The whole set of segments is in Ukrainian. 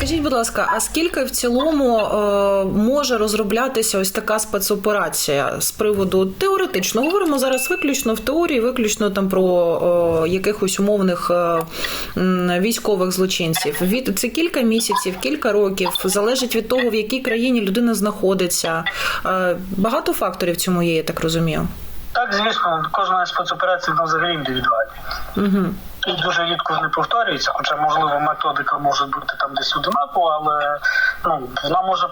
Скажіть, будь ласка, а скільки в цілому е, може розроблятися ось така спецоперація з приводу теоретично? Говоримо зараз виключно в теорії, виключно там про е, якихось умовних е, військових злочинців. Від це кілька місяців, кілька років залежить від того, в якій країні людина знаходиться. Е, багато факторів цьому є, я так розумію. Так, звісно, кожна спецоперація вона взагалі індивідуальна. Угу. І дуже рідко вони повторюються, хоча, можливо, методика може бути там десь одинакова, але ну, вона може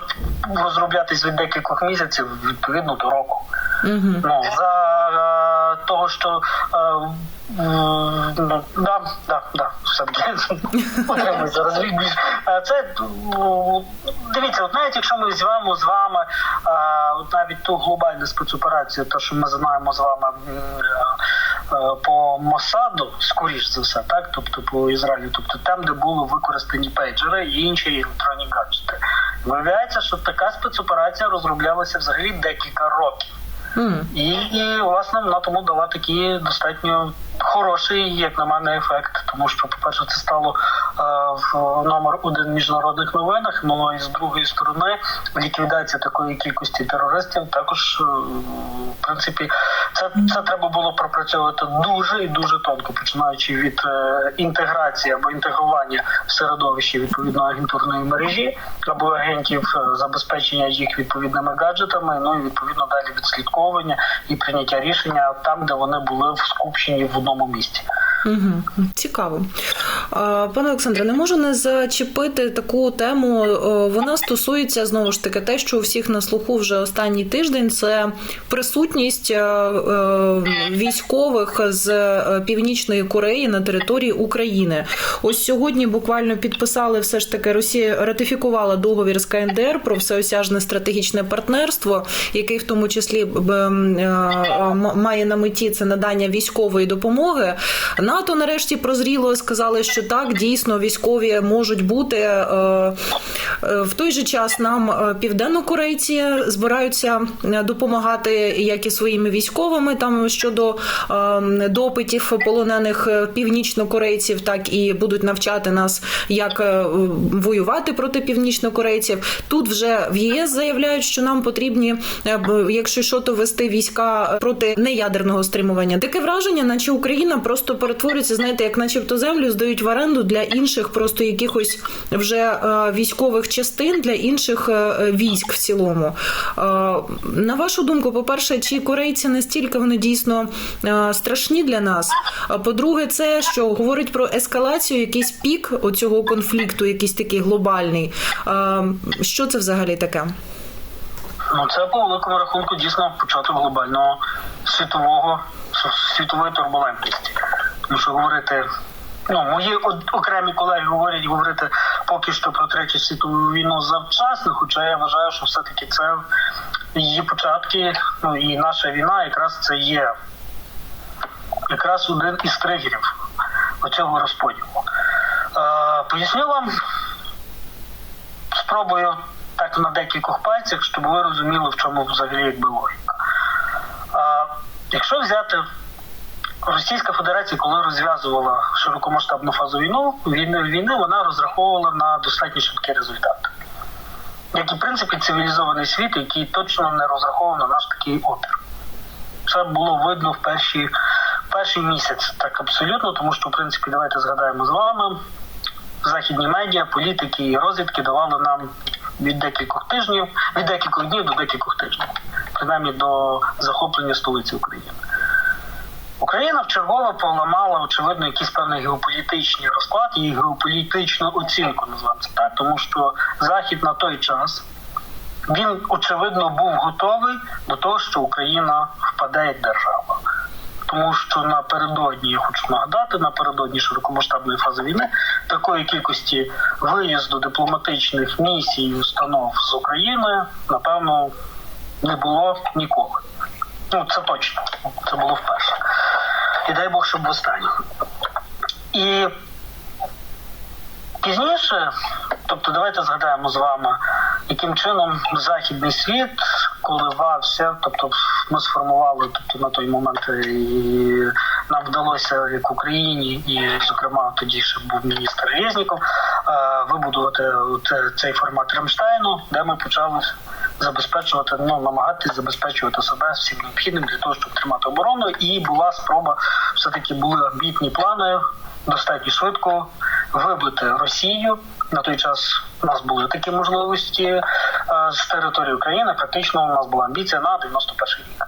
розроблятись від декількох місяців відповідно до року. Угу. Ну, за е, того, що е, да, да, да, все-таки зараз більш. Е, Це дивіться, от навіть якщо ми візьмемо з вами от навіть ту глобальну спецоперацію, то що ми знаємо з вами по Мосаду, скоріш за все, так, тобто по Ізраїлю, тобто там, де були використані пейджери і інші електронні гаджети. Виявляється, що така спецоперація розроблялася взагалі декілька років. І, і власне вона тому дала такі достатньо хороший, як на мене, ефект. Тому що, по-перше, це стало е, в номер один в міжнародних новинах. Ну і з другої сторони, ліквідація такої кількості терористів також, е, в принципі, це, це треба було пропрацьовувати дуже і дуже тонко, починаючи від е, інтеграції або інтегрування в середовище відповідної агентурної мережі або агентів е, забезпечення їх відповідними гаджетами. Ну і відповідно далі відслідковування і прийняття рішення там, де вони були в скупченні в одному місці. Угу. Цікаво. Пане Олександре, не можу не зачепити таку тему. Вона стосується знову ж таки те, що у всіх на слуху вже останній тиждень. Це присутність е, е, військових з е, північної Кореї на території України. Ось сьогодні буквально підписали все ж таки Росія ратифікувала договір з КНДР про всеосяжне стратегічне партнерство, який в тому числі е, має на меті це надання військової допомоги. НАТО нарешті прозріло сказали, що так дійсно військові можуть бути е, е, в той же час. Нам е, південнокорейці збираються допомагати як і своїми військовими там щодо допитів полонених північнокорейців, так і будуть навчати нас, як воювати проти північнокорейців. Тут вже в ЄС заявляють, що нам потрібні, якщо що, то вести війська проти неядерного стримування. Таке враження, наче Україна просто перетворюється, знаєте, як начебто землю здають в оренду для інших, просто якихось вже е, військових частин для інших е, військ в цілому. Е, На вашу думку, по-перше, чи корейці настільки вони дійсно страшні для нас? А по-друге, це що говорить про ескалацію, якийсь пік оцього конфлікту, якийсь такий глобальний. Що це взагалі таке? Ну це по великому рахунку дійсно початок глобального світового світової турбулентності. Тому що говорити, ну мої окремі колеги говорять говорити поки що про третю світову війну завчасно, хоча я вважаю, що все-таки це її початки, ну і наша війна якраз це є якраз один із тригерів оцього розподілу. Е, поясню вам спробую так на декількох пальцях, щоб ви розуміли, в чому взагалі якби логіка. Якщо взяти Російська Федерація, коли розв'язувала широкомасштабну фазу війну, війни, війни вона розраховувала на достатньо швидкий результат. Як і в принципі цивілізований світ, який точно не розраховував на наш такий опір. Це було видно в перші, перший місяць, так абсолютно, тому що, в принципі, давайте згадаємо з вами, західні медіа, політики і розвідки давали нам від декількох тижнів, від декількох днів до декількох тижнів, принаймні до захоплення столиці України. Україна вчергове поламала, очевидно, якийсь певний геополітичний розклад і геополітичну оцінку, називаємо так, тому що Захід на той час він очевидно був готовий до того, що Україна впаде як держава. Тому що напередодні я хочу нагадати, напередодні широкомасштабної фази війни такої кількості виїзду дипломатичних місій і установ з України напевно не було ніколи. Ну це точно, це було вперше. І дай Бог, щоб в востаннє. І пізніше, тобто, давайте згадаємо з вами, яким чином західний світ коливався, тобто ми сформували тобто, на той момент і нам вдалося як Україні, і зокрема тоді ще був міністр Резніков, вибудувати цей формат Рамштайну, де ми почали забезпечувати, ну намагатись забезпечувати себе всім необхідним для того, щоб тримати оборону. І була спроба, все таки були амбітні плани достатньо швидко вибити Росію. На той час у нас були такі можливості з території України. Практично у нас була амбіція на 91 рік.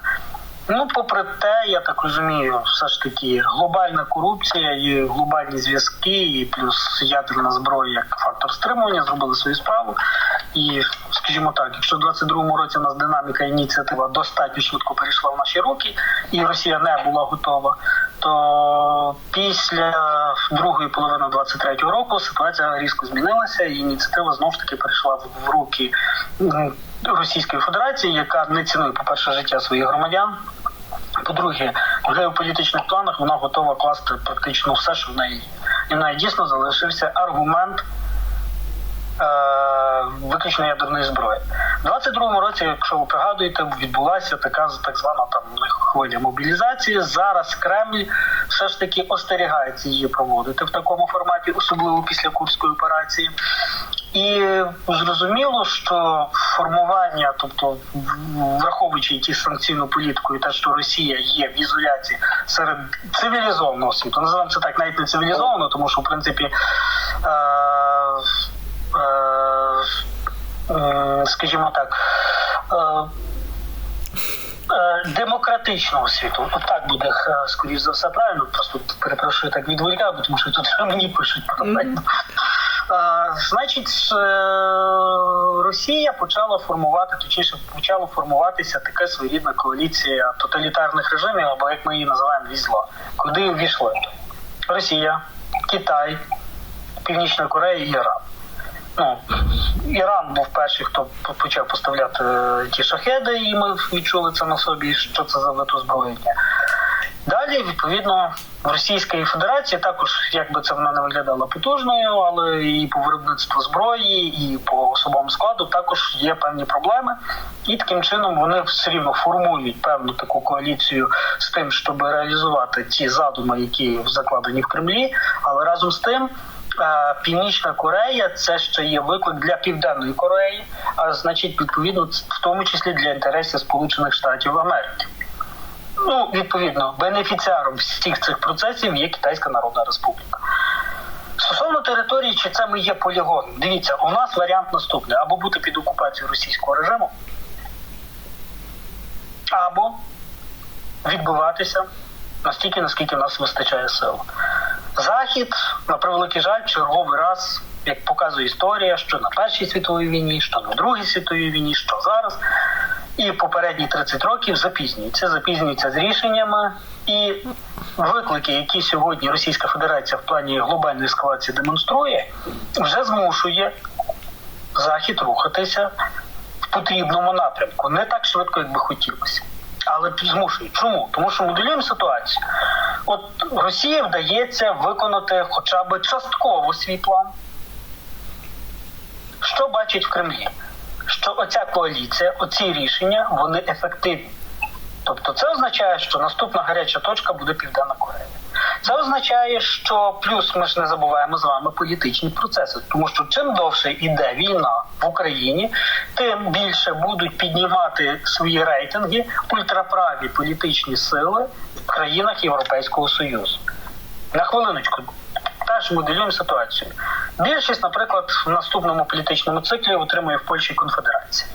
Ну, попри те, я так розумію, все ж таки глобальна корупція і глобальні зв'язки, і плюс ядерна зброя як фактор стримування зробили свою справу. І скажімо так, якщо в 22-му році у нас динаміка ініціатива достатньо швидко перейшла в наші руки, і Росія не була готова, то після другої половини 23-го року ситуація різко змінилася, і ініціатива знову ж таки перейшла в руки Російської Федерації, яка не цінує по перше життя своїх громадян. По-друге, в геополітичних планах вона готова класти практично все, що в неї є. І в неї дійсно залишився аргумент е, виключно ядерної зброї. У 22-му році, якщо ви пригадуєте, відбулася така так звана там хвиля мобілізації. Зараз Кремль все ж таки остерігається її проводити в такому форматі, особливо після курської операції. І зрозуміло, що формування, тобто враховуючи ті санкційну політику, і те, що Росія є в ізоляції серед цивілізованого світу, називаємо це так, навіть не цивілізовано, тому що в принципі. Е- Скажімо так, демократичного світу, от так буде скоріш за все правильно. Просто перепрошую так відволікав, тому що тут мені пишуть про mm-hmm. Значить, е, Росія почала формувати, точніше почала формуватися така своєрідна коаліція тоталітарних режимів, або як ми її називаємо візла, куди увійшли Росія, Китай, Північна Корея і Іран. Ну, Іран був перший, хто почав поставляти е, ті шахеди, і ми відчули це на собі, що це за вид озброєння. Далі, відповідно, в Російській Федерації також, як би це вона не виглядала потужною, але і по виробництву зброї, і по особовому складу також є певні проблеми, і таким чином вони все рівно формують певну таку коаліцію з тим, щоб реалізувати ті задуми, які закладені в Кремлі, але разом з тим. Північна Корея це ще є виклик для південної Кореї, а значить, відповідно, в тому числі для інтересів Сполучених Штатів Америки. Ну, відповідно, бенефіціаром всіх цих процесів є Китайська Народна Республіка. Стосовно території, чи це ми є полігон, дивіться, у нас варіант наступний: або бути під окупацією російського режиму, або відбуватися настільки, наскільки в нас вистачає сил. Захід, на превеликий жаль, черговий раз, як показує історія, що на Першій світовій війні, що на Другій світовій війні, що зараз і попередні 30 років запізнюється, запізнюється з рішеннями і виклики, які сьогодні Російська Федерація в плані глобальної ескалації демонструє, вже змушує захід рухатися в потрібному напрямку, не так швидко, як би хотілося. Але змушує. Чому? Тому що моделюємо ситуацію. От Росії вдається виконати хоча б частково свій план. Що бачить в Кремлі? що оця коаліція, оці рішення, вони ефективні. Тобто, це означає, що наступна гаряча точка буде Південна Корея. Це означає, що плюс ми ж не забуваємо з вами політичні процеси, тому що чим довше йде війна в Україні, тим більше будуть піднімати свої рейтинги ультраправі політичні сили в країнах Європейського Союзу. На хвилиночку теж моделюємо ситуацію. Більшість, наприклад, в наступному політичному циклі отримує в Польщі конфедерація.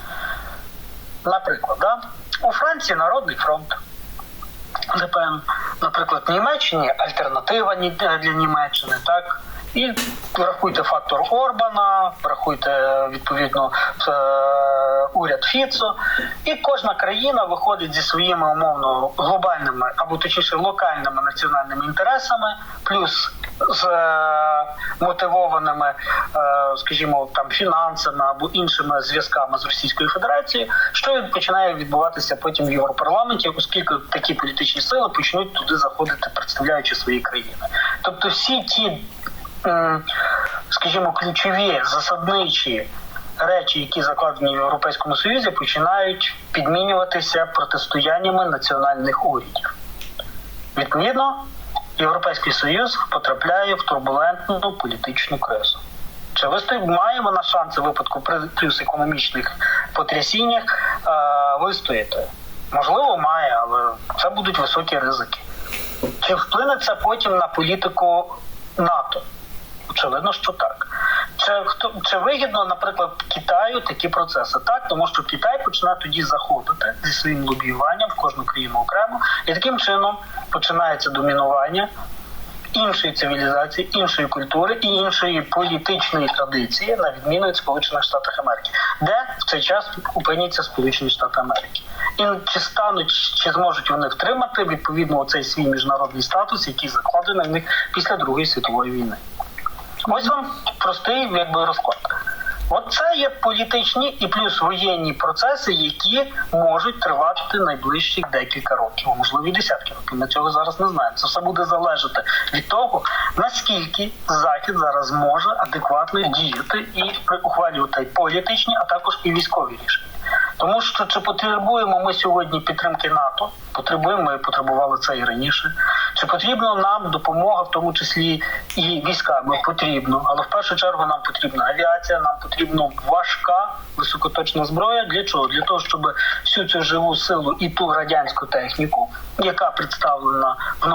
Наприклад, да? у Франції Народний фронт. ДПН, наприклад, Німеччині альтернатива для Німеччини, так? І врахуйте фактор Орбана, врахуйте відповідно е, уряд Фіцо, і кожна країна виходить зі своїми умовно глобальними або точніше локальними національними інтересами, плюс з е, мотивованими, е, скажімо, там фінансами або іншими зв'язками з Російською Федерацією, що починає відбуватися потім в Європарламенті, оскільки такі політичні сили почнуть туди заходити, представляючи свої країни. Тобто, всі ті, скажімо, ключові засадничі. Речі, які закладені в Європейському Союзі, починають підмінюватися протистояннями національних урядів. Відповідно, Європейський Союз потрапляє в турбулентну політичну кризу. Чи вистоїть маємо на шанси в випадку плюс економічних потрясіннях вистояти? Можливо, має, але це будуть високі ризики. Чи вплине це потім на політику НАТО? Очевидно, що так. Чи хто чи вигідно, наприклад, Китаю такі процеси? Так, тому що Китай починає тоді заходити зі своїм лобіюванням в кожну країну окремо, і таким чином починається домінування іншої цивілізації, іншої культури і іншої політичної традиції, на відміну від Сполучених Штатів Америки, де в цей час опиняться Сполучені Штати Америки, і чи стануть, чи зможуть вони втримати відповідно цей свій міжнародний статус, який закладений в них після Другої світової війни. Ось вам простий якби розклад. От це є політичні і плюс воєнні процеси, які можуть тривати найближчі декілька років, можливо і десятки років. Ми цього зараз не знаємо. Це все буде залежати від того, наскільки захід зараз може адекватно діяти і ухвалювати політичні, а також і військові рішення. Тому що чи потребуємо ми сьогодні підтримки НАТО? Потребуємо ми потребували це і раніше. Чи потрібна нам допомога, в тому числі і військами? Потрібно, але в першу чергу нам потрібна авіація, нам потрібна важка високоточна зброя. Для чого? Для того, щоб всю цю живу силу і ту радянську техніку, яка представлена в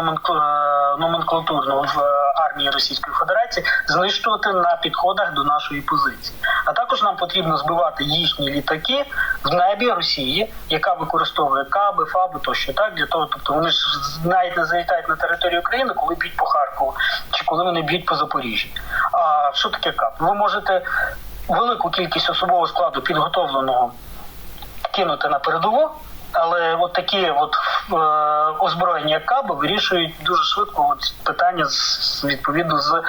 номенклатурно в армії Російської Федерації, знищувати на підходах до нашої позиції. А також нам потрібно збивати їхні літаки в небі Росії, яка використовує каби, фаби тощо так для того, тобто вони ж навіть не залітають на територію України, коли б'ють по Харкову чи коли вони б'ють по Запоріжжі. А що таке КАП? Ви можете велику кількість особового складу підготовленого кинути на передову. Але от такі от е, озброєння як каби вирішують дуже швидко от питання з відповідно з е,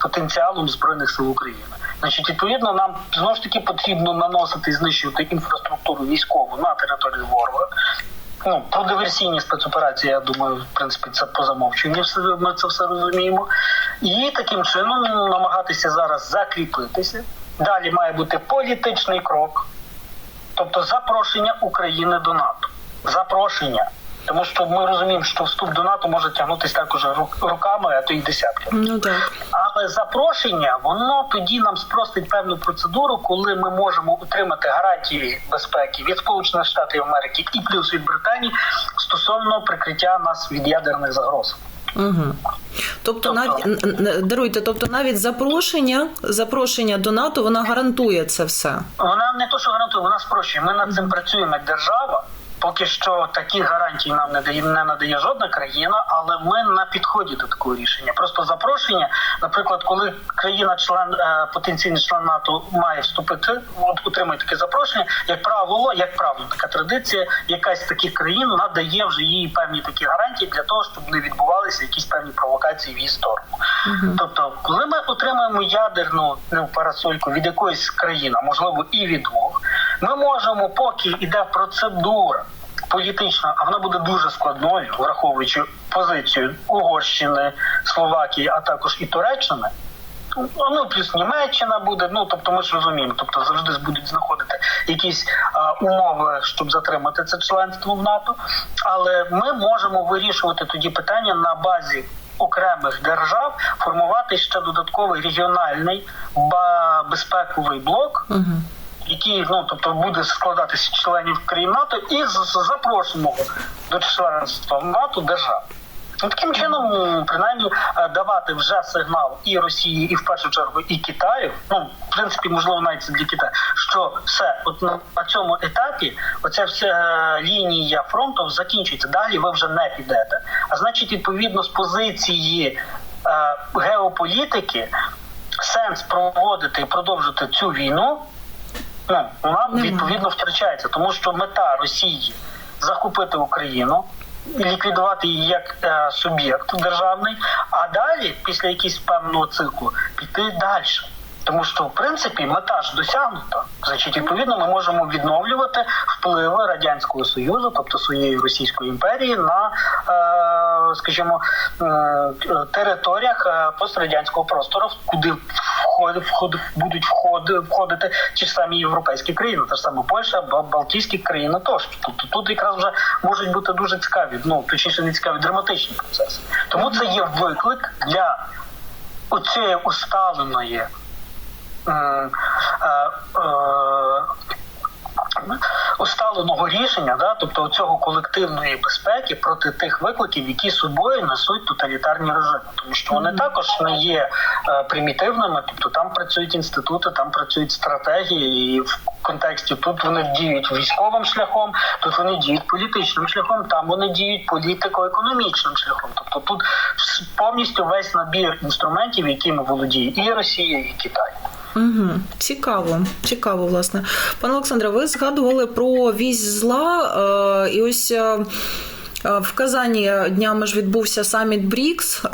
потенціалом збройних сил України. Значить, відповідно, нам знову ж таки потрібно наносити і знищувати інфраструктуру військову на території ворога. Ну, про диверсійні спецоперації, я думаю, в принципі, це по замовченню. Ми це все розуміємо. І таким чином намагатися зараз закріпитися. Далі має бути політичний крок, тобто запрошення України до НАТО. Запрошення. Тому що ми розуміємо, що вступ до НАТО може тягнутися також руками, а то й десятками. Ну так. Але запрошення воно тоді нам спростить певну процедуру, коли ми можемо отримати гарантії безпеки від Сполучених Штатів Америки і плюс від Британії стосовно прикриття нас від ядерних загроз. Угу. Тобто, тобто навіть даруйте, тобто навіть запрошення, запрошення до НАТО, вона гарантує це все. Вона не то, що гарантує, вона спрощує. Ми над цим працюємо як держава. Поки що такі гарантії нам не дає не надає жодна країна, але ми на підході до такого рішення. Просто запрошення, наприклад, коли країна-член е, потенційний член НАТО має вступити, отримує таке запрошення, як правило, як правило, така традиція, якась з таких країн надає вже їй певні такі гарантії для того, щоб не відбувалися якісь певні провокації в її сторону. Uh-huh. Тобто, коли ми отримаємо ядерну ну, парасольку від якоїсь країни, можливо, і від двох, ми можемо, поки йде процедура політична, а вона буде дуже складною, враховуючи позицію Угорщини, Словакії, а також і Туреччини. Ну, плюс Німеччина буде, ну тобто ми ж розуміємо, тобто завжди будуть знаходити якісь а, умови, щоб затримати це членство в НАТО. Але ми можемо вирішувати тоді питання на базі окремих держав, формувати ще додатковий регіональний безпековий блок. Угу який ну тобто буде складатися членів країн НАТО і запрошеного до членства НАТО держав. Ну, таким чином, принаймні, е, давати вже сигнал і Росії, і в першу чергу і Китаю. Ну в принципі, можливо, навіть для Китаю, що все, от на, на цьому етапі, оця вся е, лінія фронту закінчується. Далі ви вже не підете. А значить, відповідно з позиції е, геополітики сенс проводити і продовжити цю війну ну, вона відповідно втрачається, тому що мета Росії захопити Україну. Ліквідувати її як е, суб'єкт державний, а далі, після якогось певного циклу, піти далі. Тому що в принципі мета ж досягнута. Значить, відповідно, ми можемо відновлювати впливи радянського союзу, тобто своєї Російської імперії, на е, скажімо е, територіях е, пострадянського простору, куди входи будуть входи, входити ті ж самі європейські країни, та ж саме Польща, Ба- Балтійські країни тощо. Тобто тут якраз вже можуть бути дуже цікаві, ну точніше не цікаві, драматичні процеси. Тому це є виклик для оцієї усталеної. М, е, е, усталеного рішення, да, тобто цього колективної безпеки проти тих викликів, які собою несуть тоталітарні режими, тому що вони також не є е, примітивними, тобто там працюють інститути, там працюють стратегії, і в контексті тут вони діють військовим шляхом, тут вони діють політичним шляхом, там вони діють політико-економічним шляхом. Тобто тут повністю весь набір інструментів, якими володіє і Росія, і Китай. Угу. Цікаво, цікаво, власне. Пане Олександре, ви згадували про вісь зла, е, і ось. е, В Казані днями ж відбувся саміт БРІКС, е,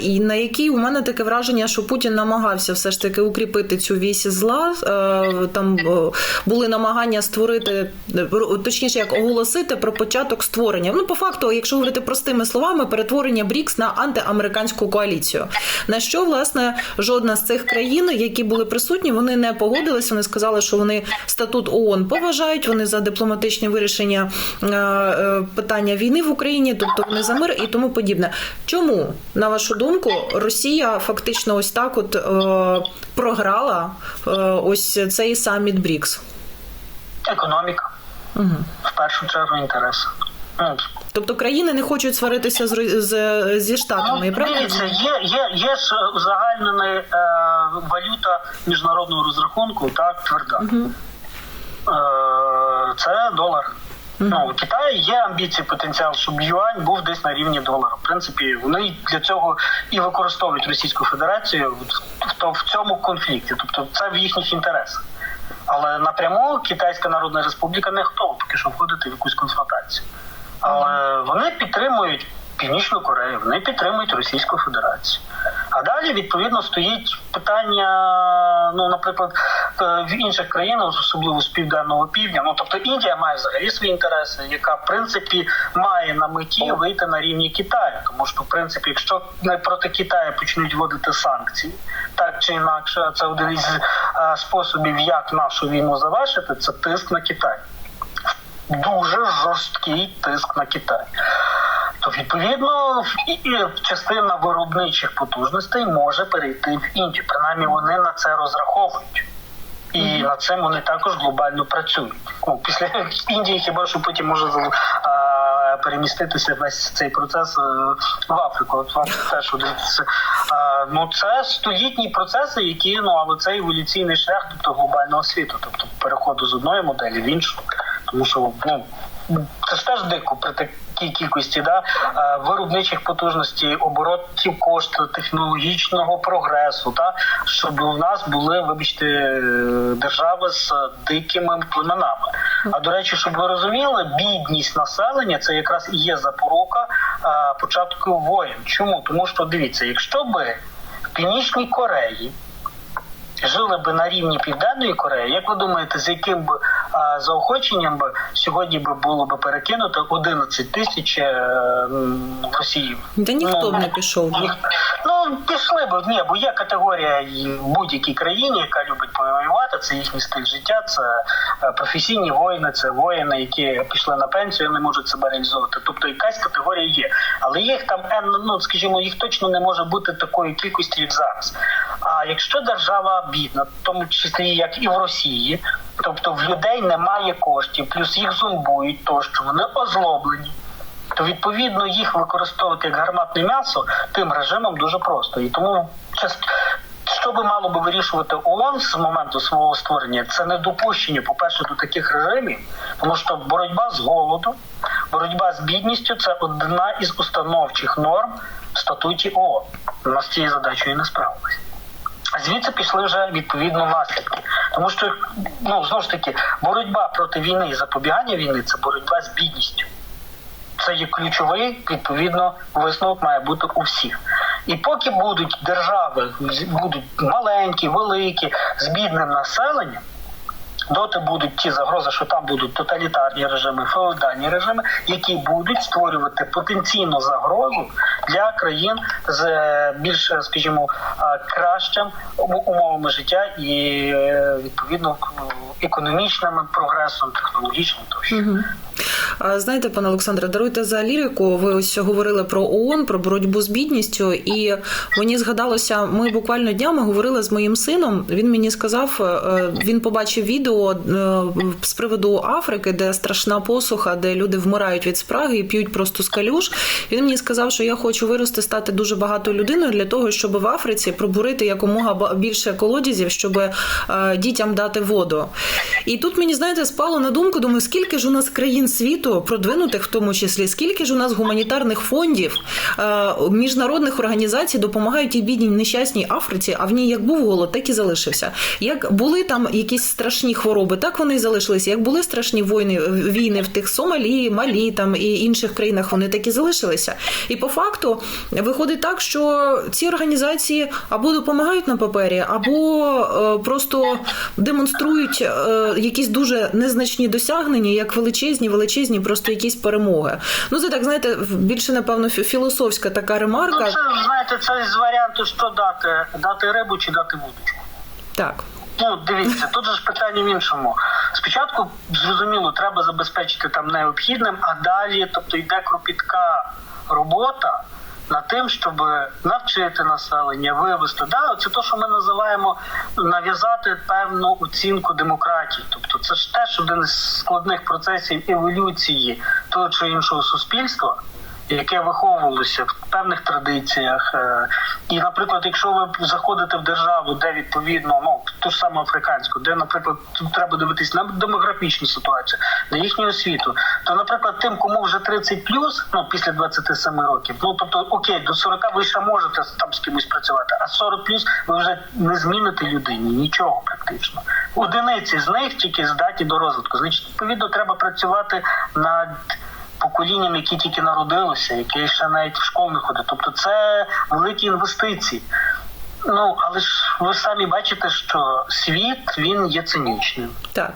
і на який у мене таке враження, що Путін намагався все ж таки укріпити цю вісь зла. Е, Там е, були намагання створити, е, точніше, як оголосити про початок створення. Ну, по факту, якщо говорити простими словами, перетворення БРІКС на антиамериканську коаліцію. На що власне жодна з цих країн, які були присутні, вони не погодились. Вони сказали, що вони статут ООН поважають. Вони за дипломатичне вирішення е, е, питання війни в Україні, тобто вони за мир і тому подібне. Чому на вашу думку Росія фактично ось так от е, програла е, ось цей саміт БРІКС? Економіка, Угу. в першу чергу, інтереси. Ну, Тобто країни не хочуть сваритися з, з зі штатами, Ну, правда? дивіться, є, є, є ж узагальнена е, валюта міжнародного розрахунку, так, тверда. Е, це долар. Ну, у Китаї є амбіції, потенціал, щоб юань був десь на рівні долара. В принципі, вони для цього і використовують Російську Федерацію в, в, в цьому конфлікті. Тобто це в їхніх інтересах. Але напряму Китайська Народна Республіка не готова поки що входити в якусь конфронтацію. Але вони підтримують Північну Корею, вони підтримують Російську Федерацію. А далі відповідно стоїть питання, ну, наприклад, в інших країнах, особливо з південного півдня. Ну тобто Індія має взагалі свої інтереси, яка в принципі має на меті вийти на рівні Китаю. Тому що, в принципі, якщо не проти Китаю почнуть вводити санкції, так чи інакше, це один із е, способів, як нашу війну завершити, це тиск на Китай. Дуже жорсткий тиск на Китай. То відповідно і частина виробничих потужностей може перейти в Індію. Принаймні вони на це розраховують. І над цим вони також глобально працюють. Ну, після Індії хіба що потім може а, переміститися весь цей процес е, в Африку. От вам теж один з ну це стоїтні процеси, які ну але це еволюційний шлях, тобто глобального світу, тобто переходу з одної моделі в іншу. Тому що ну це ж теж дико при такій кількості да, е, виробничих потужностей, оборотів коштів, технологічного прогресу, та щоб у нас були, вибачте, е, держави з дикими племенами. А до речі, щоб ви розуміли, бідність населення це якраз і є запорука е, початку воєн. Чому? Тому що дивіться, якщо би в Північній Кореї жили би на рівні Південної Кореї, як ви думаєте, з яким би а, заохоченням би сьогодні би було би перекинуто 11 тисяч е, м, в Росії? Та ніхто б не пішов. Ну пішли б ні, бо є категорія в будь-якій країні, яка любить повоювати. Це їхній стиль життя, це е, професійні воїни, це воїни, які пішли на пенсію, не можуть себе реалізовувати. Тобто якась категорія є, але їх там е, ну скажімо, їх точно не може бути такої кількості, як зараз. А якщо держава бідна, в тому числі як і в Росії, тобто в людей немає коштів, плюс їх зомбують, тощо вони озлоблені то відповідно їх використовувати як гарматне м'ясо тим режимом дуже просто. І тому що би мало би вирішувати ООН з моменту свого створення, це не допущення, по-перше, до таких режимів, тому що боротьба з голодом, боротьба з бідністю це одна із установчих норм в статуті ООН. У нас цією задачею не справилися. Звідси пішли вже відповідно наслідки, тому що ну знову ж таки боротьба проти війни і запобігання війни це боротьба з бідністю. Це є ключовий, відповідно, висновок має бути у всіх. І поки будуть держави будуть маленькі, великі, з бідним населенням, Доти будуть ті загрози, що там будуть тоталітарні режими, феодальні режими, які будуть створювати потенційну загрозу для країн з е, більш, скажімо, е, кращим умовами життя і е, відповідно економічним прогресом, технологічним тощо. Знаєте, пане Олександре, даруйте за лірику. Ви ось говорили про ООН, про боротьбу з бідністю, і мені згадалося, ми буквально днями говорили з моїм сином. Він мені сказав, він побачив відео з приводу Африки, де страшна посуха, де люди вмирають від спраги і п'ють просто з калюш. Він мені сказав, що я хочу вирости, стати дуже багатою людиною для того, щоб в Африці пробурити якомога більше колодязів, щоб дітям дати воду. І тут мені знаєте спало на думку, думаю, скільки ж у нас країн світу, продвинутих в тому числі, скільки ж у нас гуманітарних фондів, міжнародних організацій допомагають тій бідній нещасній Африці, а в ній як був голод, так і залишився. Як були там якісь страшні хвороби, так вони і залишилися. Як були страшні війни, війни в тих Сомалі, Малі там і інших країнах, вони так і залишилися. І по факту виходить так, що ці організації або допомагають на папері, або е, просто демонструють е, якісь дуже незначні досягнення, як величезні, величезні, просто якісь перемоги. Ну це так знаєте, більше напевно філософська така ремарка. Ну, це знаєте, це з варіанту, що дати дати рибу чи дати вудочку. Так. Ну, дивіться, тут же ж питання в іншому. Спочатку зрозуміло, треба забезпечити там необхідним, а далі, тобто йде кропітка робота над тим, щоб навчити населення, вивести. Да, це те, що ми називаємо нав'язати певну оцінку демократії. Тобто, це ж теж один із складних процесів еволюції того чи іншого суспільства яке виховувалося в певних традиціях. Е, і, наприклад, якщо ви заходите в державу, де відповідно ну ту ж саму африканську, де, наприклад, тут треба дивитись на демографічну ситуацію, на їхню освіту, то, наприклад, тим, кому вже 30 плюс, ну після 27 років, ну тобто окей, до 40 ви ще можете там з кимось працювати, а 40 плюс ви вже не зміните людині нічого практично. Одиниці з них тільки здатні до розвитку. Значить, відповідно, треба працювати над поколінням, які тільки народилися, які ще навіть в школу не ходять. Тобто це великі інвестиції. Ну але ж ви самі бачите, що світ він є цинічним. Так.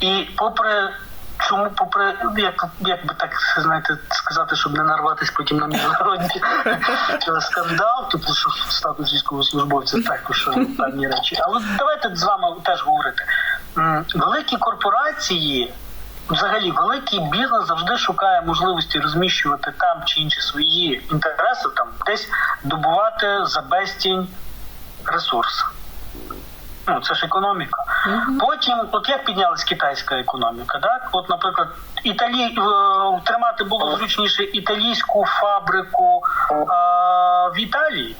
І попри чому, попри як як би так знаєте, сказати, щоб не нарватися потім на міжнародні скандал, тобто що статус військовослужбовця також певні речі. Але давайте з вами теж говорити. Великі корпорації взагалі великий бізнес завжди шукає можливості розміщувати там чи інші свої інтереси, там десь добувати за безцінь ресурси. Ну, це ж економіка. Mm-hmm. Потім, от як піднялась китайська економіка, так? От, наприклад, Італі е, тримати було зручніше італійську фабрику а, в Італії,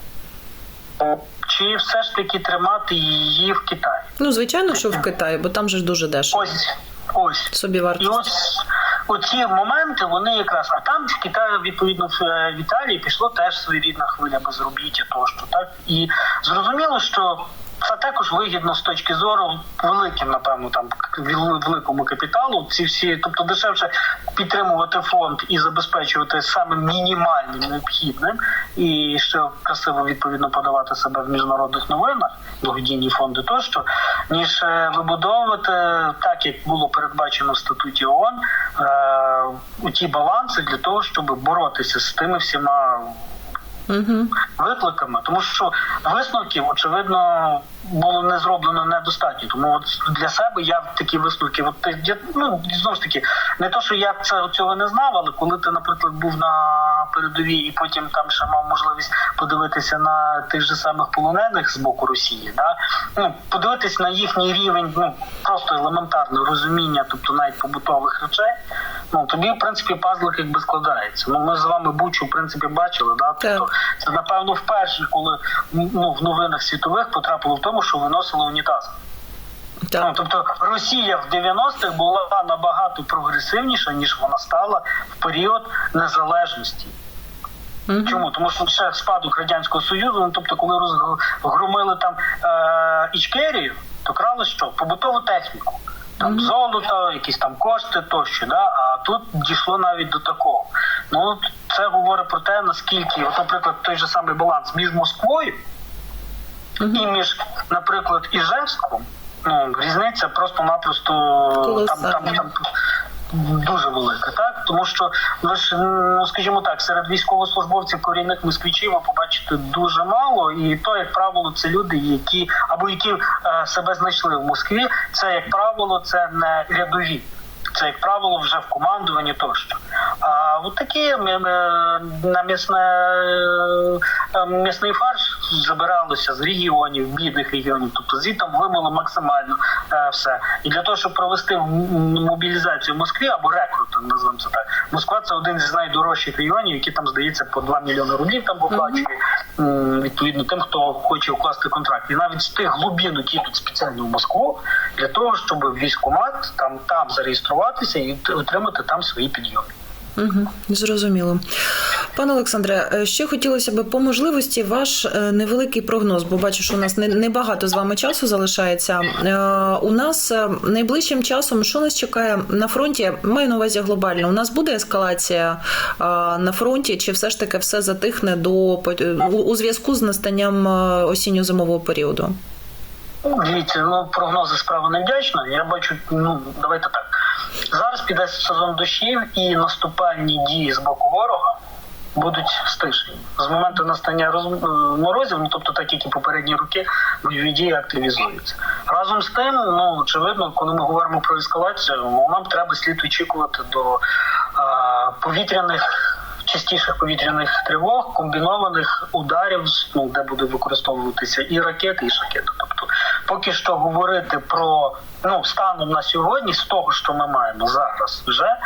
чи все ж таки тримати її в Китаї? Ну, звичайно, що в Китаї, бо там же ж дуже дешево. Ось Ось собі вартість. І ось оці моменти вони якраз а там в Китаю відповідно в Італії пішло теж своєрідна хвиля безробіття, тощо так і зрозуміло, що це також вигідно з точки зору великим, напевно, там великому капіталу. Ці всі, тобто дешевше підтримувати фонд і забезпечувати саме мінімальним необхідним, і ще красиво відповідно подавати себе в міжнародних новинах, благодійні фонди тощо, ніж е, вибудовувати так, як було передбачено в статуті ООН, е, у ті баланси для того, щоб боротися з тими всіма угу. викликами, тому що висновків очевидно було не зроблено недостатньо. Тому от для себе я такі висновки, от я, ну знову ж таки, не то, що я це цього не знав, але коли ти, наприклад, був на передовій і потім там ще мав можливість подивитися на тих же самих полонених з боку Росії, да ну подивитись на їхній рівень, ну просто елементарне розуміння, тобто навіть побутових речей. Ну тобі в принципі пазлик якби складається. Ну ми з вами бучу в принципі бачили, да тобто це напевно вперше, коли ну в новинах світових потрапило в тому, що виносили унітаз. Так. Ну, тобто Росія в 90-х була набагато прогресивніша ніж вона стала в період незалежності. Mm-hmm. Чому? Тому що ще спадок радянського союзу, ну тобто, коли розгромили там е- Ічкерію, то крали що? Побутову техніку там mm-hmm. золото, якісь там кошти тощо. Да? А тут дійшло навіть до такого. Ну це говорить про те, наскільки, от, наприклад, той же самий баланс між Москвою. І між, наприклад, Іжевськом, ну, різниця просто-напросто там, там, там дуже велика, так тому що ви ж ну, скажімо так, серед військовослужбовців корінних москвичів ви побачите дуже мало, і то, як правило, це люди, які або які е, себе знайшли в Москві. Це як правило, це не рядові. Це, як правило, вже в командуванні тощо. А от такі е, на м'ясне, е, м'ясний фарш забиралося з регіонів, бідних регіонів, тобто звідти вимило максимально е, все. І для того, щоб провести мобілізацію в Москві або рекрутинг, називаємо це так. Москва це один з найдорожчих регіонів, які там здається по 2 мільйони рублів там виплачує відповідно тим, хто хоче укласти контракт. І навіть з тих глубинок їдуть спеціально в Москву для того, щоб військкомат там там зареєструватися і отримати там свої підйоми. Угу, зрозуміло. Пане Олександре, е, ще хотілося б по можливості ваш е, невеликий прогноз, бо бачу, що у нас не- небагато з вами часу залишається. Е, У нас найближчим часом, що нас чекає на фронті, маю на увазі глобально. У нас буде ескалація на фронті, чи все ж таки все затихне до у- зв'язку з настанням осінньо-зимового періоду? Ну, Дивіться, ну прогнози справа невдячна. Я бачу, ну давайте так. Зараз піде сезон дощів і наступальні дії з боку ворога будуть стишені. З моменту настання роз... е, морозів, ну тобто так як і попередні роки, бойові дії активізуються. Разом з тим, ну очевидно, коли ми говоримо про ескалацію, ну, нам треба слід очікувати до а, повітряних. Частіших повітряних тривог, комбінованих ударів, ну де буде використовуватися і ракети, і шахети. Поки що говорити про ну станом на сьогодні, з того, що ми маємо зараз, вже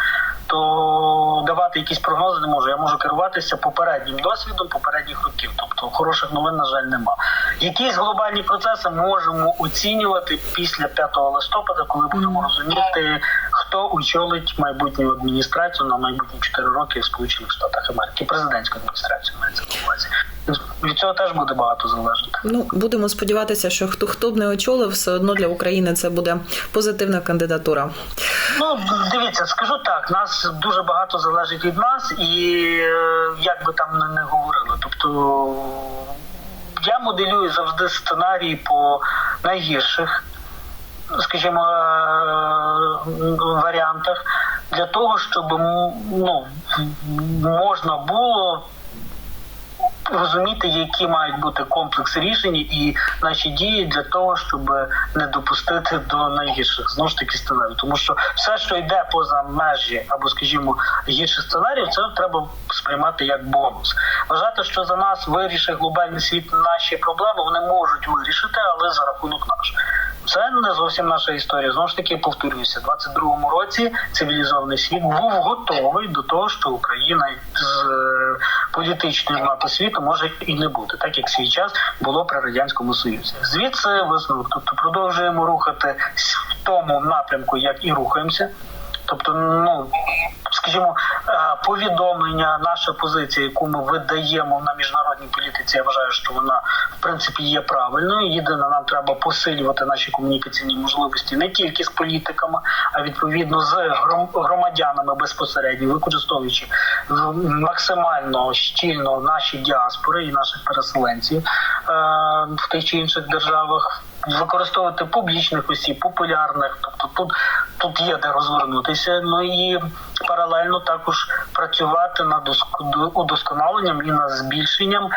то давати якісь прогнози не можу. Я можу керуватися попереднім досвідом попередніх років. Тобто хороших новин, на жаль, нема. Якісь глобальні процеси можемо оцінювати після 5 листопада, коли будемо розуміти, хто очолить майбутню адміністрацію на майбутні 4 роки в Сполучених Штатах Америки. Президентську адміністрацію мається на увазі. Від цього теж буде багато залежати. Ну будемо сподіватися, що хто хто б не очолив, все одно для України це буде позитивна кандидатура. Ну дивіться, скажу так, нас дуже багато залежить від нас, і е, як би там не, говорили. Тобто я моделюю завжди сценарії по найгірших, скажімо, е, варіантах, для того, щоб ну, можна було розуміти, які мають бути комплекс рішень і наші дії для того, щоб не допустити до найгірших знову ж таки сценарію. Тому що все, що йде поза межі або, скажімо, гірших сценаріїв, це треба сприймати як бонус. Вважати, що за нас вирішить глобальний світ наші проблеми, вони можуть вирішити, але за рахунок наш. Це не зовсім наша історія. Знову ж таки, повторююся, в 22-му році цивілізований світ був готовий до того, що Україна з е, політичної мапи світу може і не бути, так як свій час було при радянському союзі. Звідси висновок, тобто продовжуємо рухати в тому напрямку, як і рухаємося. Тобто, ну скажімо, е, повідомлення, наша позиція, яку ми видаємо на міжнародній політиці, я вважаю, що вона в принципі є правильною. Єдине, нам треба посилювати наші комунікаційні можливості не тільки з політиками, а відповідно з гром- громадянами безпосередньо, використовуючи максимально щільно наші діаспори і наших переселенців е, в тих чи інших державах. Використовувати публічних осіб, популярних, тобто тут тут є де розвернутися. Ну і паралельно також працювати над удосконаленням і над збільшенням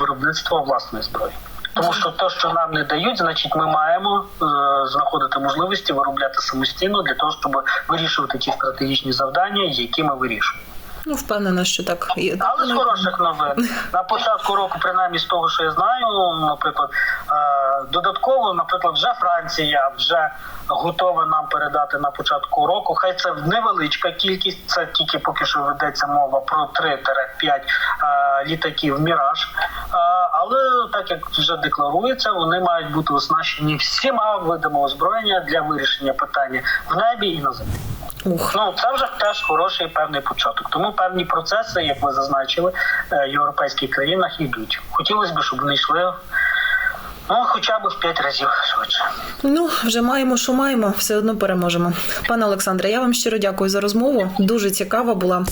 виробництва власної зброї. Тому що те, що нам не дають, значить ми маємо е, знаходити можливості виробляти самостійно для того, щоб вирішувати ті стратегічні завдання, які ми вирішуємо. Ну впевнена, що так і Але з хороших новин на початку року, принаймні з того, що я знаю, наприклад, е, додатково, наприклад, вже Франція вже готова нам передати на початку року. Хай це невеличка кількість, це тільки поки що ведеться мова про 3-5 е, літаків Міраж. Е, Але так як вже декларується, вони мають бути оснащені всіма видами озброєння для вирішення питання в небі і на землі. ух. Ну це вже теж хороший певний початок. Тому певні процеси, як ви зазначили, е, в європейських країнах йдуть. Хотілося б, щоб вони йшли ну хоча б в п'ять разів швидше. Ну, вже маємо, що маємо, все одно переможемо. Пане Олександре, я вам щиро дякую за розмову. Дуже цікава була.